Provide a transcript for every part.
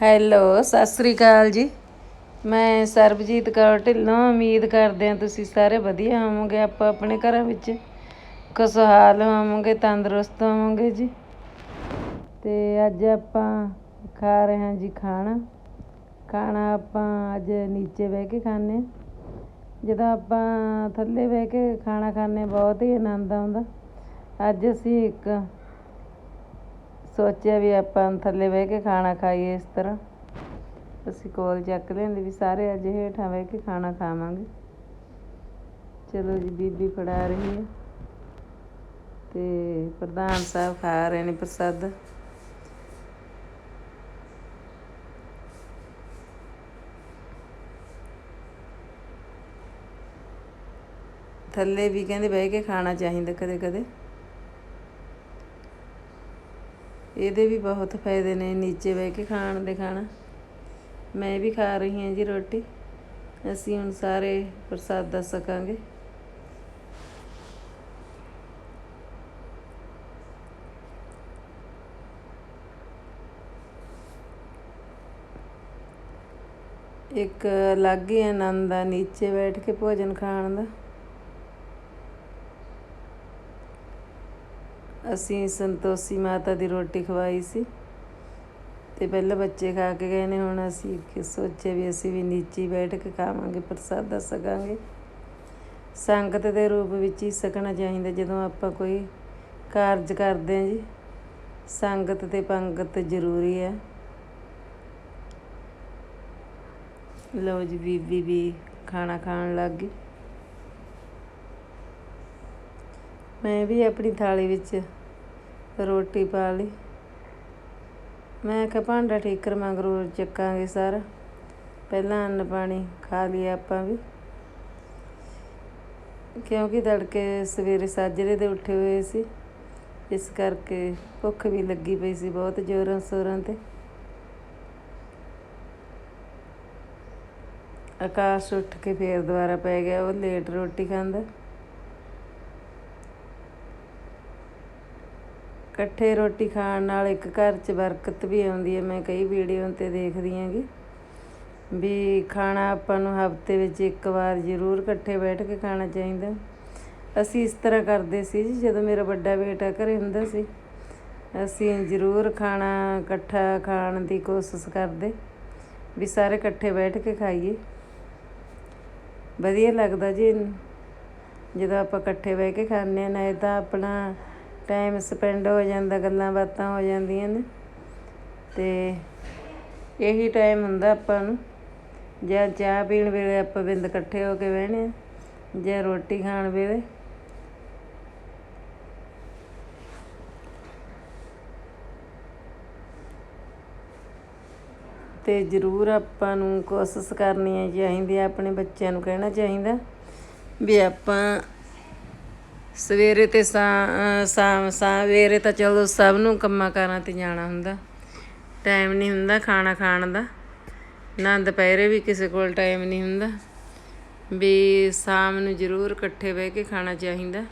Hello Sat Sri ਅਕਾਲ ਜੀ। ਮੈਂ ਸਰਬਜੀਤ ਕੌਰ ਢਿੱਲੋਂ ਉਮੀਦ ਕਰਦੇ ਹਾਂ ਤੁਸੀਂ ਸਾਰੇ ਵਧੀਆ ਹੋਵੋਗੇ ਆਪਾਂ ਆਪਣੇ ਘਰਾਂ ਵਿੱਚ ਖੁਸ਼ਹਾਲ ਹੋਵੋਗੇ ਤੰਦਰੁਸਤ ਹੋਵੋਗੇ ਜੀ। ਤੇ ਅੱਜ ਆਪਾਂ ਖਾ ਰਹੇ ਹਾਂ ਜੀ ਖਾਣਾ। ਖਾਣਾ ਆਪਾਂ ਅੱਜ ਨੀਚੇ ਬਹਿ ਕੇ ਖਾਂਦੇ ਹਾਂ। ਜਦੋਂ ਆਪਾਂ ਥੱਲੇ ਬਹਿ ਕੇ ਖਾਣਾ ਖਾਂਦੇ ਹਾਂ, ਬਹੁਤ ਹੀ ਆਨੰਦ ਆਉਂਦਾ। ਅੱਜ ਅਸੀਂ ਇੱਕ ਸੋਚਿਆ ਵੀ ਆਪਾਂ ਥੱਲੇ ਬਹਿ ਕੇ ਖਾਣਾ ਖਾਈਏ ਇਸ ਤਰ੍ਹਾਂ। ਅਸੀਂ ਕੋਲ ਚੱਕ ਲੈਂਦੇ ਵੀ ਸਾਰੇ ਅੱਜ ਹੇਠਾਂ ਬਹਿ ਕੇ ਖਾਣਾ ਖਾਵਾਂਗੇ। ਚਲੋ ਜੀ, ਬੀਬੀ ਫੜਾ ਰਹੀ ਹੈ। ਤੇ ਪ੍ਰਧਾਨ ਸਾਹਿਬ ਖਾ ਰਹੇ ਨੇ ਪ੍ਰਸਾਦ। ਥੱਲੇ ਵੀ ਕਹਿੰਦੇ ਬਹਿ ਕੇ ਖਾਣਾ ਚਾਹੀਦਾ ਕਦੇ ਕਦੇ ਇਹਦੇ ਵੀ ਬਹੁਤ ਫਾਇਦੇ ਨੇ ਨੀਚੇ ਬਹਿ ਕੇ ਖਾਣ ਦੇ ਖਾਣਾ। ਮੈਂ ਵੀ ਖਾ ਰਹੀ ਹਾਂ ਜੀ ਰੋਟੀ। ਅਸੀਂ ਹੁਣ ਸਾਰੇ ਪ੍ਰਸਾਦ ਪ੍ਰਸਾਦਾ ਸਕਾਂਗੇ। ਇੱਕ ਅਲੱਗ ਹੀ ਆਨੰਦ ਆ ਨੀਚੇ ਬੈਠ ਕੇ ਭੋਜਨ ਖਾਣ ਦਾ। ਅਸੀਂ ਸੰਤੋਸ਼ੀ ਮਾਤਾ ਦੀ ਰੋਟੀ ਖਵਾਈ ਸੀ ਤੇ ਪਹਿਲਾਂ ਬੱਚੇ ਖਾ ਕੇ ਗਏ ਨੇ, ਹੁਣ ਅਸੀਂ ਕਿ ਸੋਚਿਆ ਵੀ ਅਸੀਂ ਵੀ ਨੀਚੇ ਬੈਠ ਕੇ ਖਾਵਾਂਗੇ, ਪ੍ਰਸਾਦਾ ਸਕਾਂਗੇ। ਸੰਗਤ ਦੇ ਰੂਪ ਵਿੱਚ ਹੀ ਸਕਣਾ ਚਾਹੀਦਾ ਜਦੋਂ ਆਪਾਂ ਕੋਈ ਕਾਰਜ ਕਰਦੇ ਹਾਂ ਜੀ। ਸੰਗਤ ਤੇ ਪੰਗਤ ਜ਼ਰੂਰੀ ਹੈ। ਲਓ ਜੀ ਬੀਬੀ ਵੀ ਖਾਣਾ ਖਾਣ ਲੱਗ ਗਈ। ਮੈਂ ਵੀ ਆਪਣੀ ਥਾਲੀ ਵਿੱਚ ਰੋਟੀ ਪਾ ਲਈ। ਮੈਂ ਕਿਹਾ, ਭਾਂਡਾ ਠੀਕਰ ਮਗਰੋਂ ਚੱਕਾਂਗੇ ਸਾਰਾ। ਪਹਿਲਾਂ ਅੰਨ ਪਾਣੀ ਖਾ ਲਿਆ ਆਪਾਂ ਵੀ। ਕਿਉਂਕਿ ਤੜਕੇ ਸਵੇਰੇ ਸਾਜਰੇ ਦੇ ਉੱਠੇ ਹੋਏ ਸੀ। ਇਸ ਕਰਕੇ ਭੁੱਖ ਵੀ ਲੱਗੀ ਪਈ ਸੀ ਬਹੁਤ ਜ਼ੋਰਾਂ ਸ਼ੋਰਾਂ ਤੇ। ਆਕਾਸ਼ ਉੱਠ ਕੇ ਫੇਰ ਦੁਬਾਰਾ ਪੈ ਗਿਆ, ਉਹ ਲੇਟ ਰੋਟੀ ਖਾਂਦਾ। ਇਕੱਠੇ ਰੋਟੀ ਖਾਣ ਨਾਲ ਇੱਕ ਘਰ 'ਚ ਬਰਕਤ ਵੀ ਆਉਂਦੀ ਹੈ। ਮੈਂ ਕਈ ਵੀਡੀਓ ਤੇ ਦੇਖਦੀ ਹਾਂਗੀ ਵੀ ਖਾਣਾ ਆਪਾਂ ਨੂੰ ਹਫ਼ਤੇ ਵਿੱਚ ਇੱਕ ਵਾਰ ਜ਼ਰੂਰ ਇਕੱਠੇ ਬੈਠ ਕੇ ਖਾਣਾ ਚਾਹੀਦਾ। ਅਸੀਂ ਇਸ ਤਰ੍ਹਾਂ ਕਰਦੇ ਸੀ ਜੀ, ਜਦੋਂ ਮੇਰਾ ਵੱਡਾ ਬੇਟਾ ਘਰੇ ਹੁੰਦਾ ਸੀ, ਅਸੀਂ ਜ਼ਰੂਰ ਖਾਣਾ ਇਕੱਠਾ ਖਾਣ ਦੀ ਕੋਸ਼ਿਸ਼ ਕਰਦੇ ਵੀ ਸਾਰੇ ਇਕੱਠੇ ਬੈਠ ਕੇ ਖਾਈਏ। ਵਧੀਆ ਲੱਗਦਾ ਜੀ ਜਦੋਂ ਆਪਾਂ ਇਕੱਠੇ ਬਹਿ ਕੇ ਖਾਂਦੇ ਹਾਂ, ਨਾ ਤਾਂ ਆਪਣਾ ਟਾਈਮ ਸਪੈਂਡ ਹੋ ਜਾਂਦਾ, ਗੱਲਾਂ ਬਾਤਾਂ ਹੋ ਜਾਂਦੀਆਂ ਨੇ। ਤੇ ਇਹੀ ਟਾਈਮ ਹੁੰਦਾ ਆਪਾਂ ਨੂੰ। ਜਾਂ ਚਾਹ ਪੀਣ ਵੇਲੇ ਆਪਾਂ ਬਿੰਦ ਇਕੱਠੇ ਹੋ ਕੇ ਬਹਿਣੇ ਆ, ਜਾਂ ਰੋਟੀ ਖਾਣ ਵੇਲੇ। ਤੇ ਜ਼ਰੂਰ ਆਪਾਂ ਨੂੰ ਕੋਸ਼ਿਸ਼ ਕਰਨੀ ਹੈ ਚਾਹੀਦੀ ਆਪਣੇ ਬੱਚਿਆਂ ਨੂੰ ਕਹਿਣਾ ਚਾਹੀਦਾ ਵੀ ਆਪਾਂ ਸਵੇਰੇ ਤੇ ਸ਼ਾਮ ਸਵੇਰੇ ਤਾਂ ਚਲੋ ਸਭ ਨੂੰ ਕੰਮਾਂ ਕਾਰਾਂ ਤੇ ਜਾਣਾ ਹੁੰਦਾ। ਟਾਈਮ ਨਹੀਂ ਹੁੰਦਾ ਖਾਣਾ ਖਾਣ ਦਾ। ਨਾ ਦੁਪਹਿਰੇ ਵੀ ਕਿਸੇ ਕੋਲ ਟਾਈਮ ਨਹੀਂ ਹੁੰਦਾ। ਵੀ ਸ਼ਾਮ ਨੂੰ ਜ਼ਰੂਰ ਇਕੱਠੇ ਬਹਿ ਕੇ ਖਾਣਾ ਚਾਹੀਦਾ।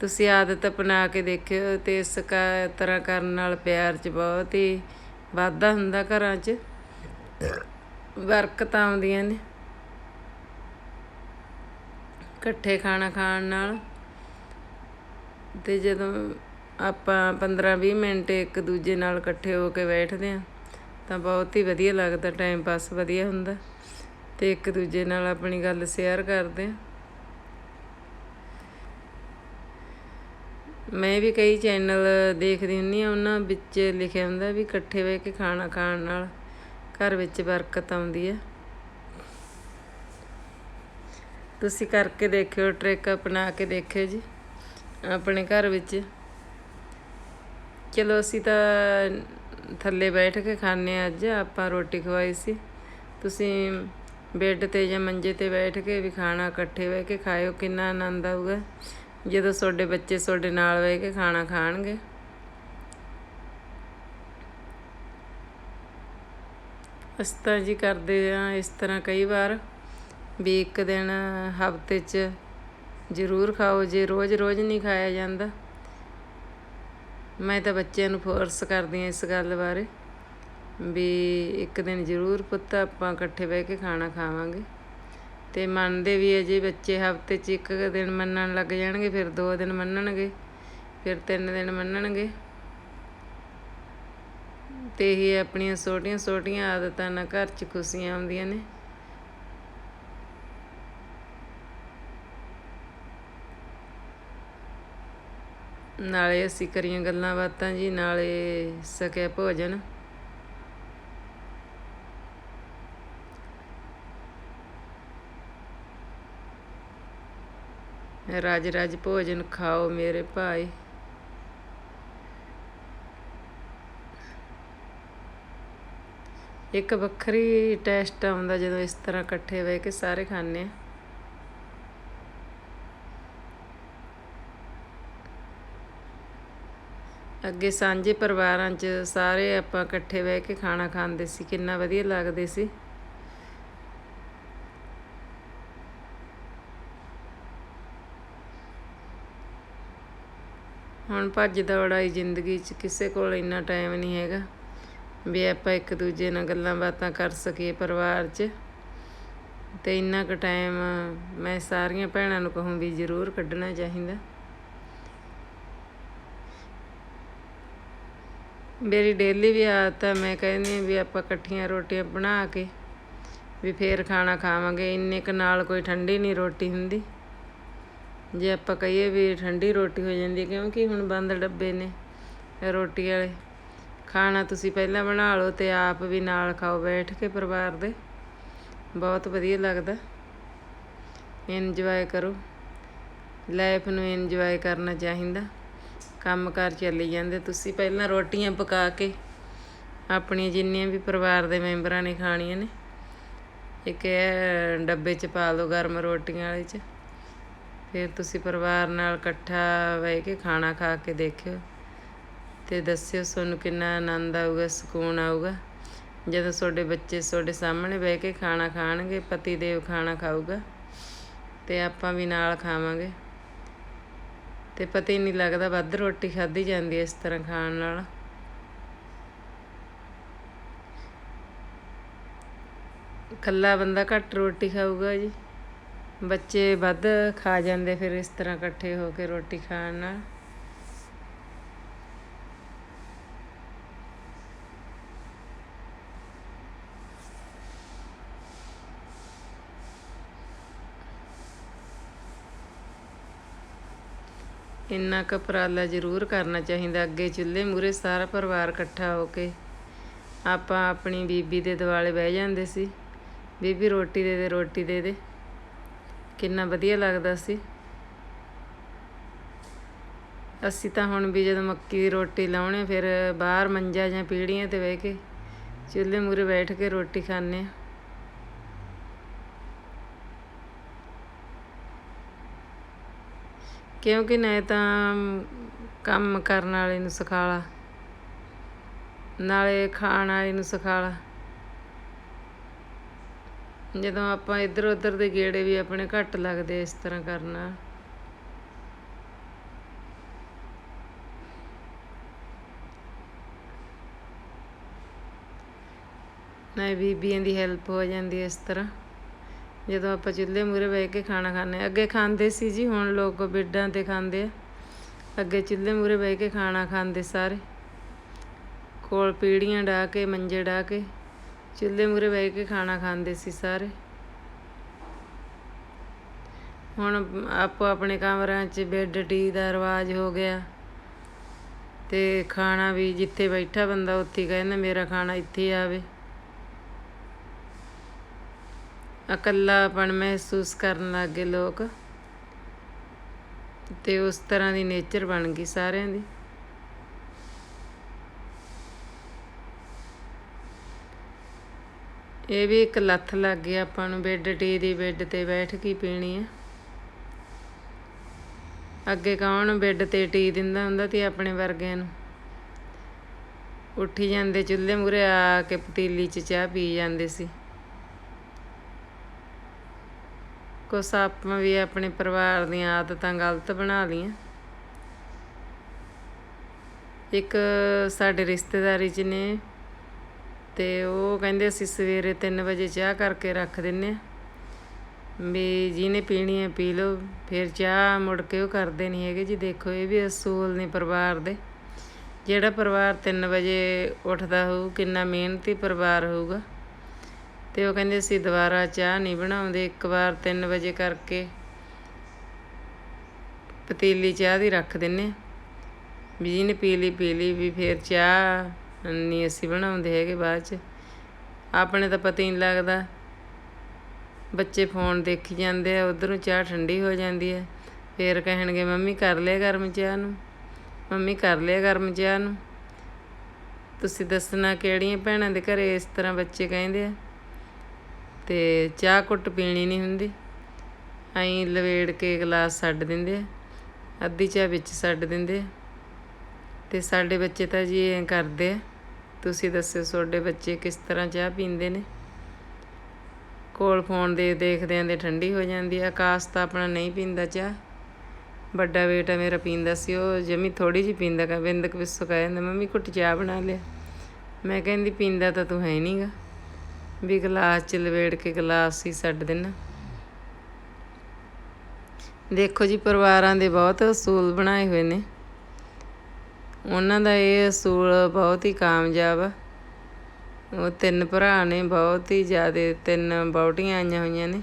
ਤੁਸੀਂ ਆਦਤ ਅਪਣਾ ਕੇ ਦੇਖਿਓ ਤੇ ਇਸ ਤਰ੍ਹਾਂ ਕਰਨ ਨਾਲ ਪਿਆਰ 'ਚ ਬਹੁਤ ਹੀ ਵਾਧਾ ਹੁੰਦਾ ਘਰਾਂ 'ਚ। ਬਰਕਤਾਂ ਆਉਂਦੀਆਂ ਨੇ। ਇਕੱਠੇ ਖਾਣਾ ਖਾਣ ਨਾਲ ਤੇ ਜਦੋਂ ਆਪਾਂ 15-20 ਮਿੰਟ ਇੱਕ ਦੂਜੇ ਨਾਲ ਇਕੱਠੇ ਹੋ ਕੇ ਬੈਠਦੇ ਹਾਂ, ਤਾਂ ਬਹੁਤ ਹੀ ਵਧੀਆ ਲੱਗਦਾ ਟਾਈਮ ਪਾਸ ਵਧੀਆ ਹੁੰਦਾ। ਅਤੇ ਇੱਕ ਦੂਜੇ ਨਾਲ ਆਪਣੀ ਗੱਲ ਸ਼ੇਅਰ ਕਰਦੇ ਹਾਂ। ਮੈਂ ਵੀ ਕਈ ਚੈਨਲ ਦੇਖਦੀ ਹੁੰਨੀ ਆ ਉਹਨਾਂ ਵਿੱਚ ਲਿਖਿਆ ਹੁੰਦਾ ਵੀ ਇਕੱਠੇ ਬਹਿ ਕੇ ਖਾਣਾ ਖਾਣ ਨਾਲ ਘਰ ਵਿੱਚ ਬਰਕਤ ਆਉਂਦੀ ਹੈ। ਤੁਸੀਂ ਕਰਕੇ ਦੇਖਿਓ ਟ੍ਰਿਕ ਅਪਣਾ ਕੇ ਦੇਖਿਓ ਜੀ। ਆਪਣੇ ਘਰ ਵਿੱਚ। ਚਲੋ ਅਸੀਂ ਤਾਂ ਥੱਲੇ ਬੈਠ ਕੇ ਖਾਣੇ ਆ ਅੱਜ, ਆਪਾਂ ਰੋਟੀ ਖਵਾਈ ਸੀ। ਤੁਸੀਂ ਬੈੱਡ ਤੇ ਜਾਂ ਮੰਜੇ ਤੇ ਬੈਠ ਕੇ ਵੀ ਖਾਣਾ ਇਕੱਠੇ ਬਹਿ ਕੇ ਖਾਇਓ, ਕਿੰਨਾ ਆਨੰਦ ਆਊਗਾ। ਜਦੋਂ ਤੁਹਾਡੇ ਬੱਚੇ ਤੁਹਾਡੇ ਨਾਲ ਬਹਿ ਕੇ ਖਾਣਾ ਖਾਣਗੇ। ਅਸੀਂ ਤਾਂ ਜੀ ਕਰਦੇ ਆ ਇਸ ਤਰ੍ਹਾਂ ਕਈ ਵਾਰ ਵੀ ਇੱਕ ਦਿਨ ਹਫ਼ਤੇ 'ਚ ਜ਼ਰੂਰ ਖਾਓ, ਜੇ ਰੋਜ਼-ਰੋਜ਼ ਨਹੀਂ ਖਾਇਆ ਜਾਂਦਾ। ਮੈਂ ਤਾਂ ਬੱਚਿਆਂ ਨੂੰ ਫੋਰਸ ਕਰਦੀ ਹਾਂ ਇਸ ਗੱਲ ਬਾਰੇ ਵੀ ਇੱਕ ਦਿਨ ਜ਼ਰੂਰ ਪੁੱਤ ਆਪਾਂ ਇਕੱਠੇ ਬਹਿ ਕੇ ਖਾਣਾ ਖਾਵਾਂਗੇ। ਤੇ ਮੰਨਦੇ ਵੀ ਅਜੇ ਬੱਚੇ ਹਫ਼ਤੇ 'ਚ ਇੱਕ ਦਿਨ ਮੰਨਣ ਲੱਗ ਜਾਣਗੇ, ਫਿਰ ਦੋ ਦਿਨ ਮੰਨਣਗੇ, ਫਿਰ ਤਿੰਨ ਦਿਨ ਮੰਨਣਗੇ। ਤੇ ਇਹ ਆਪਣੀਆਂ ਛੋਟੀਆਂ ਛੋਟੀਆਂ ਆਦਤਾਂ ਨਾਲ ਘਰ 'ਚ ਖੁਸ਼ੀਆਂ ਆਉਂਦੀਆਂ ਨੇ। ਨਾਲੇ ਅਸੀਂ ਕਰੀਆਂ ਗੱਲਾਂ ਬਾਤਾਂ ਜੀ, ਨਾਲੇ ਸਕਿਆ ਭੋਜਨ। ਰਾਜ ਰਾਜ ਭੋਜਨ ਖਾਓ ਮੇਰੇ ਭਾਈ। ਇੱਕ ਵੱਖਰੀ ਟੈਸਟ ਆਉਂਦਾ ਜਦੋਂ ਇਸ ਤਰ੍ਹਾਂ ਇਕੱਠੇ ਬਹਿ ਕੇ ਸਾਰੇ ਖਾਂਦੇ ਆ। ਅੱਗੇ ਸਾਂਝੇ ਪਰਿਵਾਰਾਂ 'ਚ ਸਾਰੇ ਆਪਾਂ ਇਕੱਠੇ ਬਹਿ ਕੇ ਖਾਣਾ ਖਾਂਦੇ ਸੀ, ਕਿੰਨਾ ਵਧੀਆ ਲੱਗਦੇ ਸੀ। ਹੁਣ ਭੱਜ ਦੌੜਾਈ ਜ਼ਿੰਦਗੀ 'ਚ ਕਿਸੇ ਕੋਲ ਇੰਨਾ ਟਾਈਮ ਨਹੀਂ ਹੈਗਾ ਵੀ ਆਪਾਂ ਇੱਕ ਦੂਜੇ ਨਾਲ ਗੱਲਾਂ ਬਾਤਾਂ ਕਰ ਸਕੀਏ ਪਰਿਵਾਰ 'ਚ। ਤੇ ਇੰਨਾ ਕੁ ਟਾਈਮ ਮੈਂ ਸਾਰੀਆਂ ਭੈਣਾਂ ਨੂੰ ਕਹੂੰ ਵੀ ਜ਼ਰੂਰ ਕੱਢਣਾ ਚਾਹੀਦਾ। ਮੇਰੀ ਡੇਲੀ ਵੀ ਆਦਤ ਹੈ, ਮੈਂ ਕਹਿੰਦੀ ਹਾਂ ਵੀ ਆਪਾਂ ਇਕੱਠੀਆਂ ਰੋਟੀਆਂ ਬਣਾ ਕੇ ਵੀ ਫੇਰ ਖਾਣਾ ਖਾਵਾਂਗੇ। ਇੰਨੇ ਕੁ ਨਾਲ ਕੋਈ ਠੰਡੀ ਨਹੀਂ ਰੋਟੀ ਹੁੰਦੀ। ਜੇ ਆਪਾਂ ਕਹੀਏ ਵੀ ਠੰਡੀ ਰੋਟੀ ਹੋ ਜਾਂਦੀ ਕਿਉਂਕਿ ਹੁਣ ਬੰਦ ਡੱਬੇ ਨੇ ਰੋਟੀ ਵਾਲੇ। ਖਾਣਾ ਤੁਸੀਂ ਪਹਿਲਾਂ ਬਣਾ ਲਓ ਤੇ ਆਪ ਵੀ ਨਾਲ ਖਾਓ, ਬੈਠ ਕੇ ਪਰਿਵਾਰ ਦੇ। ਬਹੁਤ ਵਧੀਆ ਲੱਗਦਾ। ਇੰਜੋਏ ਕਰੋ। ਲਾਈਫ ਨੂੰ ਇੰਜੋਏ ਕਰਨਾ ਚਾਹੀਦਾ। ਕੰਮ ਕਾਰ ਚੱਲੀ ਜਾਂਦੇ। ਤੁਸੀਂ ਪਹਿਲਾਂ ਰੋਟੀਆਂ ਪਕਾ ਕੇ ਆਪਣੀਆਂ ਜਿੰਨੀਆਂ ਵੀ ਪਰਿਵਾਰ ਦੇ ਮੈਂਬਰਾਂ ਨੇ ਖਾਣੀਆਂ ਨੇ, ਇੱਕ ਇਹ ਡੱਬੇ 'ਚ ਪਾ ਲਓ ਗਰਮ ਰੋਟੀਆਂ ਵਾਲੇ 'ਚ। ਫਿਰ ਤੁਸੀਂ ਪਰਿਵਾਰ ਨਾਲ ਇਕੱਠਾ ਬਹਿ ਕੇ ਖਾਣਾ ਖਾ ਕੇ ਦੇਖਿਓ ਤੇ ਦੱਸਿਓ ਤੁਹਾਨੂੰ ਕਿੰਨਾ ਆਨੰਦ ਆਊਗਾ, ਸਕੂਨ ਆਊਗਾ। ਜਦੋਂ ਤੁਹਾਡੇ ਬੱਚੇ ਤੁਹਾਡੇ ਸਾਹਮਣੇ ਬਹਿ ਕੇ ਖਾਣਾ ਖਾਣਗੇ, ਪਤੀ ਦੇਵ ਖਾਣਾ ਖਾਊਗਾ ਤੇ ਆਪਾਂ ਵੀ ਨਾਲ ਖਾਵਾਂਗੇ। ਤੇ ਪਤਾ ਹੀ ਨਹੀਂ ਲੱਗਦਾ ਵੱਧ ਰੋਟੀ ਖਾਧੀ ਜਾਂਦੀ ਹੈ ਇਸ ਤਰ੍ਹਾਂ ਖਾਣ ਨਾਲ। ਇਕੱਲਾ ਬੰਦਾ ਘੱਟ ਰੋਟੀ ਖਾਊਗਾ ਜੀ। ਬੱਚੇ ਵੱਧ ਖਾ ਜਾਂਦੇ ਫਿਰ ਇਸ ਤਰ੍ਹਾਂ ਇਕੱਠੇ ਹੋ ਕੇ ਰੋਟੀ ਖਾਣ ਨਾਲ। ਇੰਨਾ ਕੁ ਉਪਰਾਲਾ ਜ਼ਰੂਰ ਕਰਨਾ ਚਾਹੀਦਾ, ਅੱਗੇ ਚੁੱਲ੍ਹੇ ਮੂਰੇ ਸਾਰਾ ਪਰਿਵਾਰ ਇਕੱਠਾ ਹੋ ਕੇ। ਆਪਾਂ ਆਪਣੀ ਬੀਬੀ ਦੇ ਦੁਆਲੇ ਬਹਿ ਜਾਂਦੇ ਸੀ। ਬੀਬੀ ਰੋਟੀ ਦੇ ਦੇ, ਰੋਟੀ ਦੇ ਦੇ। ਕਿੰਨਾ ਵਧੀਆ ਲੱਗਦਾ ਸੀ। ਅਸੀਂ ਤਾਂ ਹੁਣ ਵੀ ਜਦੋਂ ਮੱਕੀ ਦੀ ਰੋਟੀ ਲਾਉਣੇ ਫਿਰ ਬਾਹਰ ਮੰਜਾ ਜਾਂ ਪੀੜੀਆਂ ਤੇ ਬਹਿ ਕੇ ਚੁੱਲ੍ਹੇ ਮੂਰੇ ਬੈਠ ਕੇ ਰੋਟੀ ਖਾਂਦੇ ਆ। ਕਿਉਂਕਿ ਨਾ ਤਾਂ ਕੰਮ ਕਰਨ ਵਾਲੇ ਨੂੰ ਸਿਖਾਲਾ ਨਾਲੇ ਖਾਣ ਵਾਲੇ ਨੂੰ ਸਿਖਾਲਾ ਜਦੋਂ ਆਪਾਂ ਇੱਧਰ ਉੱਧਰ ਦੇ ਗੇੜੇ ਵੀ ਆਪਣੇ ਘੱਟ ਲੱਗਦੇ ਇਸ ਤਰ੍ਹਾਂ ਕਰਨਾ ਨਾ ਬੀਬੀਆਂ ਦੀ ਹੈਲਪ ਹੋ ਜਾਂਦੀ ਇਸ ਤਰ੍ਹਾਂ। ਜਦੋਂ ਆਪਾਂ ਚੁੱਲ੍ਹੇ ਮੂਰੇ ਬਹਿ ਕੇ ਖਾਣਾ ਖਾਂਦੇ ਅੱਗੇ ਖਾਂਦੇ ਸੀ ਜੀ, ਹੁਣ ਲੋਕ ਬੈੱਡਾਂ ਤੇ ਖਾਂਦੇ ਆ। ਅੱਗੇ ਚੁੱਲ੍ਹੇ ਮੂਰੇ ਬਹਿ ਕੇ ਖਾਣਾ ਖਾਂਦੇ ਸਾਰੇ। ਕੋਲ ਪੀੜੀਆਂ ਢਾ ਕੇ, ਮੰਜੇ ਢਾ ਕੇ, ਚੁੱਲ੍ਹੇ ਮੂਰੇ ਬਹਿ ਕੇ ਖਾਣਾ ਖਾਂਦੇ ਸੀ ਸਾਰੇ। ਹੁਣ ਆਪੋ ਆਪਣੇ ਕਮਰਿਆਂ 'ਚ ਬੈੱਡ, ਟੀ ਦਾ ਰਿਵਾਜ ਹੋ ਗਿਆ। ਤੇ ਖਾਣਾ ਵੀ ਜਿੱਥੇ ਬੈਠਾ ਬੰਦਾ, ਉੱਥੇ ਕਹਿੰਦਾ, ਮੇਰਾ ਖਾਣਾ ਇੱਥੇ ਆਵੇ। ਇਕੱਲਾਪਣ ਮਹਿਸੂਸ ਕਰਨ ਲੱਗੇ ਲੋਕ ਤੇ ਉਸ ਤਰ੍ਹਾਂ ਦੀ ਨੇਚਰ ਬਣ ਗਈ ਸਾਰਿਆਂ ਦੀ। ਇਹ ਵੀ ਇੱਕ ਲੱਥ ਲੱਗ ਗਿਆ ਆਪਾਂ ਨੂੰ ਬੈੱਡ ਟੀ ਦੀ ਬੈੱਡ ਤੇ ਬੈਠ ਕੇ ਪੀਣੀ ਆ ਅੱਗੇ ਕੌਣ ਬੈੱਡ ਤੇ ਟੀ ਦਿੰਦਾ ਹੁੰਦਾ ਤੇ ਆਪਣੇ ਵਰਗਿਆਂ ਨੂੰ? ਉੱਠੀ ਜਾਂਦੇ ਚੁੱਲ੍ਹੇ ਮੂਰੇ ਆ ਕੇ ਪਤੀਲੀ 'ਚ ਚਾਹ ਪੀ ਜਾਂਦੇ ਸੀ। ਕੁਛ ਆਪਾਂ ਵੀ ਆਪਣੇ ਪਰਿਵਾਰ ਦੀਆਂ ਆਦਤਾਂ ਗਲਤ ਬਣਾ ਲਈਆਂ। ਇੱਕ ਸਾਡੇ ਰਿਸ਼ਤੇਦਾਰੀ 'ਚ ਨੇ ਤੇ ਉਹ ਕਹਿੰਦੇ ਅਸੀਂ ਸਵੇਰੇ 3 ਵਜੇ ਚਾਹ ਕਰਕੇ ਰੱਖ ਦਿੰਨੇ ਆ। ਵੀ ਜਿਹਨੇ ਪੀਣੀ ਹੈ ਪੀ ਲਓ, ਫਿਰ ਚਾਹ ਮੁੜ ਕੇ ਉਹ ਕਰਦੇ ਨਹੀਂ ਹੈਗੇ ਜੀ। ਦੇਖੋ ਇਹ ਵੀ ਅਸੂਲ ਨੇ ਪਰਿਵਾਰ ਦੇ। ਜਿਹੜਾ ਪਰਿਵਾਰ 3 ਵਜੇ ਉੱਠਦਾ ਹੋਊ, ਕਿੰਨਾ ਮਿਹਨਤੀ ਪਰਿਵਾਰ ਹੋਊਗਾ। ਤੇ ਉਹ ਕਹਿੰਦੇ ਅਸੀਂ ਦੁਬਾਰਾ ਚਾਹ ਨਹੀਂ ਬਣਾਉਂਦੇ। ਇੱਕ ਵਾਰ 3 ਵਜੇ ਕਰਕੇ ਪਤੀਲੀ ਚਾਹ ਦੀ ਰੱਖ ਦਿੰਨੇ ਵੀ ਜਿਹਨੇ ਪੀ ਲਈ ਪੀ ਲਈ ਵੀ ਫਿਰ ਚਾਹ ਨਹੀਂ ਅਸੀਂ ਬਣਾਉਂਦੇ ਹੈਗੇ ਬਾਅਦ ਚ। ਆਪਣੇ ਤਾਂ ਪਤਾ ਹੀ ਨਹੀਂ ਲੱਗਦਾ। ਬੱਚੇ ਫੋਨ ਦੇਖੀ ਜਾਂਦੇ ਆ, ਉਧਰੋਂ ਚਾਹ ਠੰਡੀ ਹੋ ਜਾਂਦੀ ਹੈ ਫਿਰ ਕਹਿਣਗੇ, ਮੰਮੀ ਕਰ ਲਿਆ ਗਰਮ ਚਾਹ ਨੂੰ। ਮੰਮੀ ਕਰ ਲਿਆ ਗਰਮ ਚਾਹ ਨੂੰ। ਤੁਸੀਂ ਦੱਸਣਾ ਕਿਹੜੀਆਂ ਭੈਣਾਂ ਦੇ ਘਰੇ ਇਸ ਤਰ੍ਹਾਂ ਬੱਚੇ ਕਹਿੰਦੇ ਆ? ਤੇ ਚਾਹ ਕੁੱਟ ਪੀਣੀ ਨਹੀਂ ਹੁੰਦੀ। ਐਂ ਲਵੇੜ ਕੇ ਗਲਾਸ ਛੱਡ ਦਿੰਦੇ ਆ। ਅੱਧੀ ਚਾਹ ਵਿੱਚ ਛੱਡ ਦਿੰਦੇ ਆ। ਤੇ ਸਾਡੇ ਬੱਚੇ ਤਾਂ ਜੀ ਐਂ ਕਰਦੇ ਆ। ਤੁਸੀਂ ਦੱਸਿਓ ਤੁਹਾਡੇ ਬੱਚੇ ਕਿਸ ਤਰ੍ਹਾਂ ਚਾਹ ਪੀਂਦੇ ਨੇ? ਕੋਲ ਫੋਨ ਦੇ ਦੇਖਦੇ ਆਂ ਦੇ ਠੰਡੀ ਹੋ ਜਾਂਦੀ ਆ। ਆਕਾਸ਼ ਤਾਂ ਆਪਣਾ ਨਹੀਂ ਪੀਂਦਾ ਚਾਹ। ਵੱਡਾ ਬੇਟਾ ਮੇਰਾ ਪੀਂਦਾ ਸੀ, ਉਹ ਜਮੀ ਥੋੜੀ ਜਿਹੀ ਪੀਂਦਾ ਕਾ ਬਿੰਦਕ ਪਿੱਸੋ ਕਹਿ ਜਾਂਦਾ ਮੰਮੀ ਕੁੱਟ ਚਾਹ ਬਣਾ ਲਿਆ। ਮੈਂ ਕਹਿੰਦੀ, ਪੀਂਦਾ ਤਾਂ ਤੂੰ ਹੈ ਨਹੀਂਗਾ ਵੀ ਗਲਾਸ ਚ ਲਵੇੜ ਕੇ ਗਲਾਸ ਹੀ ਛੱਡ ਦੇਣਾ। ਦੇਖੋ ਜੀ, ਪਰਿਵਾਰਾਂ ਦੇ ਬਹੁਤ ਅਸੂਲ ਬਣਾਏ ਹੋਏ ਨੇ। ਉਹਨਾਂ ਦਾ ਇਹ ਅਸੂਲ ਬਹੁਤ ਹੀ ਕਾਮਯਾਬ ਆ। ਉਹ ਤਿੰਨ ਭਰਾ ਨੇ, ਬਹੁਤ ਹੀ ਜ਼ਿਆਦਾ ਤਿੰਨ ਬੌਟੀਆਂ ਆਈਆਂ ਹੋਈਆਂ ਨੇ।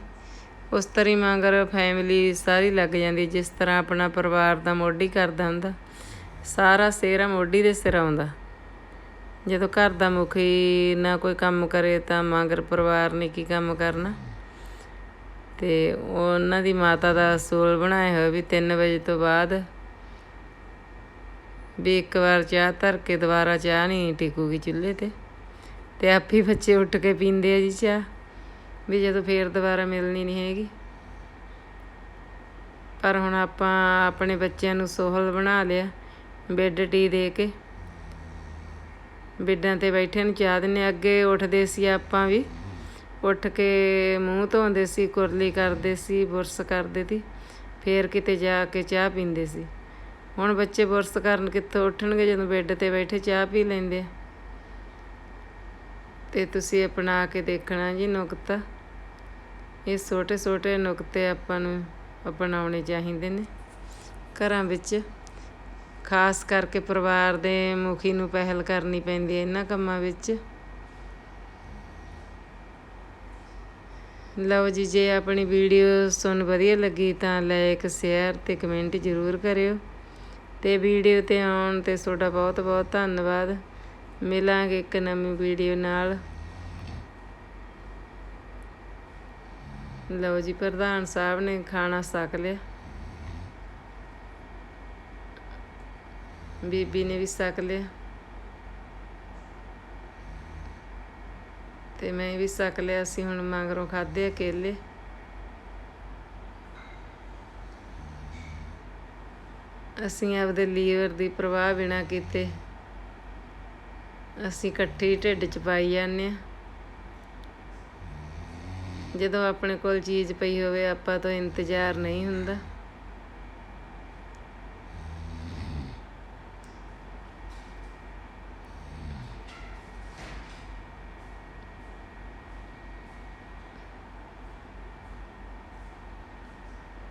ਉਸ ਤਰੀ ਮਗਰ ਫੈਮਿਲੀ ਸਾਰੀ ਲੱਗ ਜਾਂਦੀ, ਜਿਸ ਤਰ੍ਹਾਂ ਆਪਣਾ ਪਰਿਵਾਰ ਦਾ ਮੋਢੀ ਕਰਦਾ ਹੁੰਦਾ। ਸਾਰਾ ਸਿਹਰਾ ਮੋਢੀ ਦੇ ਸਿਰ ਆਉਂਦਾ। ਜਦੋਂ ਘਰ ਦਾ ਮੁਖੀ ਨਾ ਕੋਈ ਕੰਮ ਕਰੇ ਤਾਂ ਮਗਰ ਪਰਿਵਾਰ ਨੇ ਕੀ ਕੰਮ ਕਰਨਾ? ਤੇ ਉਹਨਾਂ ਦੀ ਮਾਤਾ ਦਾ ਅਸੂਲ ਬਣਾਇਆ ਹੋਇਆ ਵੀ 3 ਵਜੇ ਤੋਂ ਬਾਅਦ ਵੀ ਇੱਕ ਵਾਰ ਚਾਹ ਧਰ ਕੇ ਦੁਬਾਰਾ ਚਾਹ ਨਹੀਂ ਟਿਕੂਗੀ ਚੁੱਲ੍ਹੇ ਤੇ। ਤੇ ਆਪੀ ਬੱਚੇ ਉੱਠ ਕੇ ਪੀਂਦੇ ਆ ਜੀ ਚਾਹ, ਵੀ ਜਦੋਂ ਫੇਰ ਦੁਬਾਰਾ ਮਿਲਣੀ ਨਹੀਂ ਹੈਗੀ। ਪਰ ਹੁਣ ਆਪਾਂ ਆਪਣੇ ਬੱਚਿਆਂ ਨੂੰ ਸੋਹਲ ਬਣਾ ਲਿਆ, ਬੈੱਡ ਟੀ ਦੇ ਕੇ। ਬੈੱਡਾਂ ਤੇ ਬੈਠੇ ਨੂੰ ਚਾਹ ਦਿੰਨੇ ਅੱਗੇ ਉੱਠਦੇ ਸੀ ਆਪਾਂ ਵੀ। ਉੱਠ ਕੇ ਮੂੰਹ ਧੋਂਦੇ ਸੀ, ਕੁਰਲੀ ਕਰਦੇ ਸੀ, ਬੁਰਸ਼ ਕਰਦੇ ਸੀ, ਫੇਰ ਕਿਤੇ ਜਾ ਕੇ ਚਾਹ ਪੀਂਦੇ ਸੀ। ਹੁਣ ਬੱਚੇ ਬੁਰਸ਼ ਕਰਨ ਕਿੱਥੋਂ ਉੱਠਣਗੇ ਜਦੋਂ ਬੈੱਡ ਤੇ ਬੈਠੇ ਚਾਹ ਪੀ ਲੈਂਦੇ ਆ? ਤੇ ਤੁਸੀਂ ਅਪਣਾ ਕੇ ਦੇਖਣਾ ਜੀ ਨੁਕਤਾ। ਇਹ ਛੋਟੇ ਛੋਟੇ ਨੁਕਤੇ ਆਪਾਂ ਨੂੰ ਅਪਣਾਉਣੇ ਚਾਹੀਦੇ ਨੇ। ਘਰਾਂ ਵਿੱਚ ਖਾਸ ਕਰਕੇ ਪਰਿਵਾਰ ਦੇ ਮੁਖੀ ਨੂੰ ਪਹਿਲ ਕਰਨੀ ਪੈਂਦੀ ਹੈ ਇਹਨਾਂ ਕੰਮਾਂ ਵਿੱਚ। ਲਓ ਜੀ, ਜੇ ਆਪਣੀ ਵੀਡੀਓ ਸੁਣ ਵਧੀਆ ਲੱਗੀ ਤਾਂ ਲਾਈਕ ਸ਼ੇਅਰ ਤੇ ਕਮੈਂਟ ਜ਼ਰੂਰ ਕਰਿਓ। ਤੇ ਵੀਡੀਓ ਤੇ ਆਉਣ ਤੇ ਤੁਹਾਡਾ ਬਹੁਤ ਬਹੁਤ ਧੰਨਵਾਦ। ਮਿਲਾਂਗੇ ਇੱਕ ਨਵੀਂ ਵੀਡੀਓ ਨਾਲ। ਲਓ ਜੀ, ਪ੍ਰਧਾਨ ਸਾਹਿਬ ਨੇ ਖਾਣਾ ਸਕ ਲਿਆ। ਬੀਬੀ ਨੇ ਵੀ ਸਕ ਲਿਆ। ਤੇ ਮੈਂ ਵੀ ਸਕ ਲਿਆ ਅਸੀਂ ਹੁਣ ਮਗਰੋਂ ਖਾਦੇ ਆ ਕੇਲੇ। ਅਸੀਂ ਆਪਦੇ ਲੀਵਰ ਦੀ ਪ੍ਰਵਾਹ ਬਿਨਾ ਕੀਤੇ ਅਸੀਂ ਇਕੱਠੀ ਢਿੱਡ ਚ ਪਾਈ ਜਾਂਦੇ ਆ ਜਦੋਂ ਆਪਣੇ ਕੋਲ ਚੀਜ਼ ਪਈ ਹੋਵੇ, ਆਪਾਂ ਤੋਂ ਇੰਤਜ਼ਾਰ ਨਹੀਂ ਹੁੰਦਾ।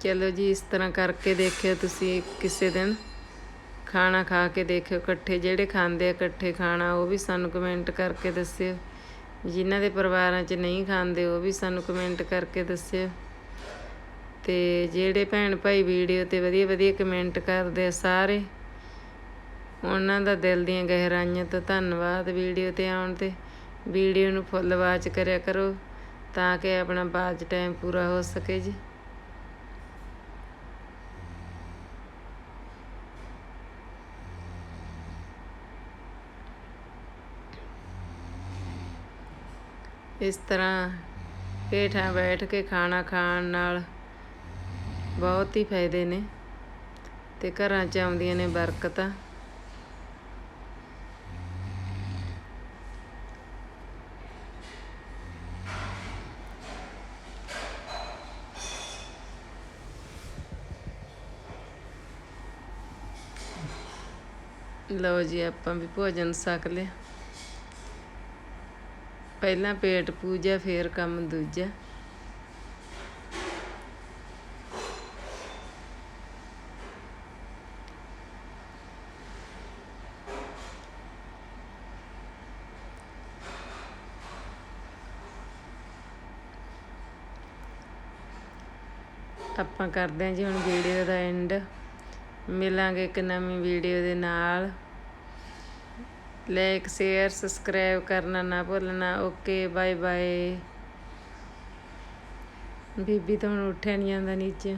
ਚਲੋ ਜੀ, ਇਸ ਤਰ੍ਹਾਂ ਕਰਕੇ ਦੇਖਿਓ ਤੁਸੀਂ ਕਿਸੇ ਦਿਨ। ਖਾਣਾ ਖਾ ਕੇ ਦੇਖਿਓ, ਇਕੱਠੇ ਜਿਹੜੇ ਖਾਂਦੇ ਆ, ਇਕੱਠੇ ਖਾਣਾ, ਉਹ ਵੀ ਸਾਨੂੰ ਕਮੈਂਟ ਕਰਕੇ ਦੱਸਿਓ। ਜਿਨ੍ਹਾਂ ਦੇ ਪਰਿਵਾਰਾਂ 'ਚ ਨਹੀਂ ਖਾਂਦੇ, ਉਹ ਵੀ ਸਾਨੂੰ ਕਮੈਂਟ ਕਰਕੇ ਦੱਸਿਓ। ਤੇ ਜਿਹੜੇ ਭੈਣ ਭਾਈ ਵੀਡੀਓ ਤੇ ਵਧੀਆ ਵਧੀਆ ਕਮੈਂਟ ਕਰਦੇ ਆ ਸਾਰੇ, ਉਹਨਾਂ ਦਾ ਦਿਲ ਦੀਆਂ ਗਹਿਰਾਈਆਂ ਤੋਂ ਧੰਨਵਾਦ ਵੀਡੀਓ ਤੇ ਆਉਣ ਤੇ। ਵੀਡੀਓ ਨੂੰ ਫੁੱਲ ਵਾਚ ਕਰਿਆ ਕਰੋ, ਤਾਂ ਕਿ ਆਪਣਾ ਬਾਅਦ ਟਾਈਮ ਪੂਰਾ ਹੋ ਸਕੇ ਜੀ। ਇਸ ਤਰ੍ਹਾਂ ਹੇਠਾਂ ਬੈਠ ਕੇ ਖਾਣਾ ਖਾਣ ਨਾਲ ਬਹੁਤ ਹੀ ਫਾਇਦੇ ਨੇ ਤੇ ਘਰਾਂ 'ਚ ਆਉਂਦੀਆਂ ਨੇ ਬਰਕਤਾਂ। ਲਓ ਜੀ ਆਪਾਂ ਵੀ ਭੋਜਨ ਸਕ ਲਿਆ। ਪਹਿਲਾਂ ਪੇਟ ਪੂਜਾ, ਫੇਰ ਕੰਮ ਦੂਜਾ। ਆਪਾਂ ਕਰਦੇ ਹਾਂ ਜੀ ਹੁਣ ਵੀਡੀਓ ਦਾ ਐਂਡ ਮਿਲਾਂਗੇ ਇੱਕ ਨਵੀਂ ਵੀਡੀਓ ਦੇ ਨਾਲ। ਲਾਈਕ ਸ਼ੇਅਰ ਸਬਸਕ੍ਰਾਈਬ ਕਰਨਾ ਨਾ ਭੁੱਲਣਾ ਓਕੇ ਬਾਏ ਬਾਏ ਬੀਬੀ ਤਾਂ ਹੁਣ ਉੱਠਿਆ ਨਹੀਂ ਜਾਂਦਾ ਨੀਚੇ